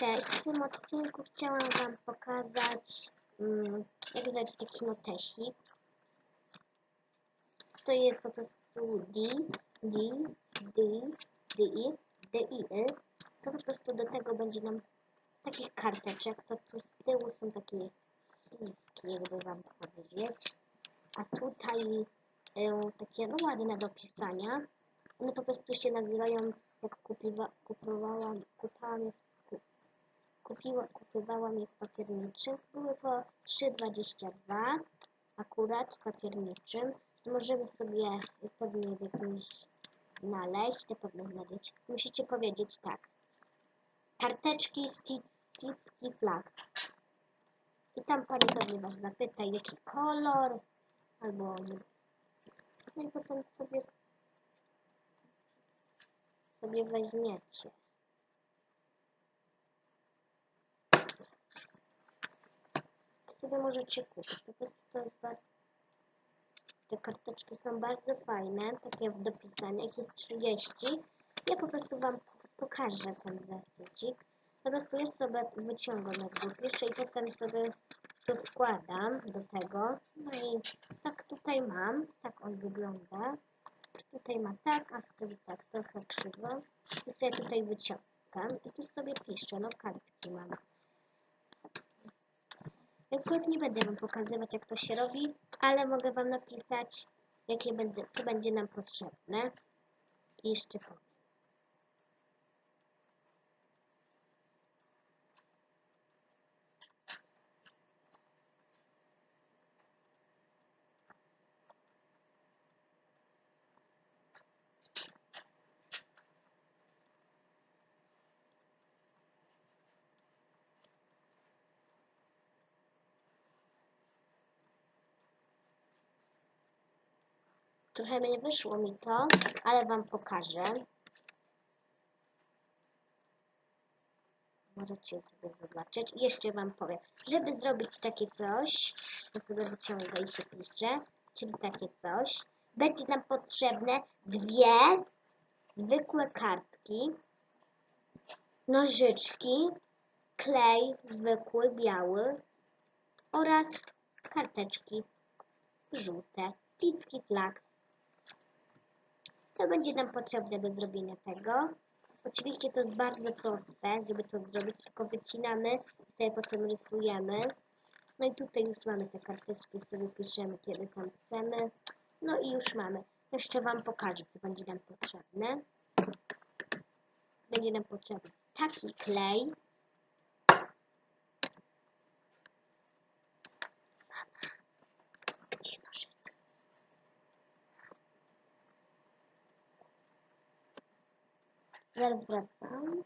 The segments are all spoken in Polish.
Cześć, w tym odcinku chciałam Wam pokazać, mm, jak zrobić taki notesik. To jest po prostu D, D, D, D, D, I, Y. To po prostu do tego będzie nam takich karteczek, to tu z tyłu są takie śliwki, jakby Wam powiedzieć. A tutaj y, takie no ładne do pisania. One po prostu się nazywają, jak kupiwa, kupowałam, kupowałam je w papierniczym. Były po 3,22 akurat w papierniczym. Możemy sobie pewnie w jakimś znaleźć, na pewno znaleźć. Musicie powiedzieć tak. Karteczki Cicki Flags. I tam pani pewnie was zapyta, jaki kolor, albo nie. No i potem sobie sobie weźmiecie. Możecie kupić. Po prostu to jest bardzo... Te karteczki są bardzo fajne, takie do pisania. Ich jest 30. Ja po prostu Wam pokażę ten zasycik. Prostu ja sobie wyciągam jak pierwsze i potem sobie to wkładam do tego. No i tak tutaj mam, tak on wygląda. Tutaj ma tak, a z tyłu tak, trochę krzywo. I sobie tutaj wyciągam i tu sobie piszę, no kartki mam. Akurat nie będę Wam pokazywać, jak to się robi, ale mogę Wam napisać, jakie będzie, co będzie nam potrzebne. I jeszcze powiem. Trochę nie wyszło mi to, ale Wam pokażę. Możecie sobie zobaczyć. I jeszcze Wam powiem, żeby zrobić takie coś, to sobie wyciąga i się pisze, czyli takie coś, będzie nam potrzebne dwie zwykłe kartki, nożyczki, klej zwykły, biały oraz karteczki żółte, sticki flag. To będzie nam potrzebne do zrobienia tego. Oczywiście to jest bardzo proste, żeby to zrobić, tylko wycinamy i sobie potem rysujemy. No i tutaj już mamy te karteczki, sobie piszemy kiedy tam chcemy. No i już mamy. Jeszcze Wam pokażę, co będzie nam potrzebne. Będzie nam potrzebny taki klej. Zaraz wracam.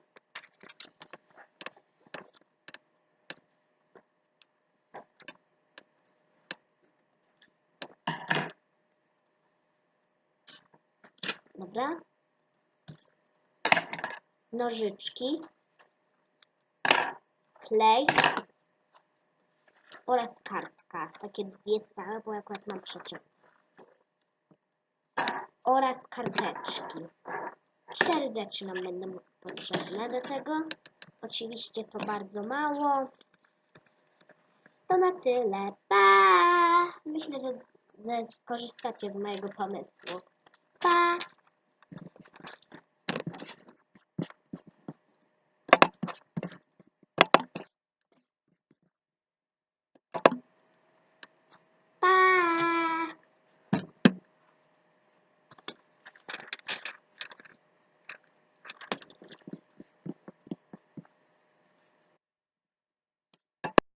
Dobra. Nożyczki. Klej. Oraz kartka. Takie dwie całe, bo akurat mam przeciąg. Oraz karteczki. Cztery rzeczy nam będą potrzebne do tego. Oczywiście to bardzo mało. To na tyle. Pa! Myślę, że, że skorzystacie z mojego pomysłu. Pa!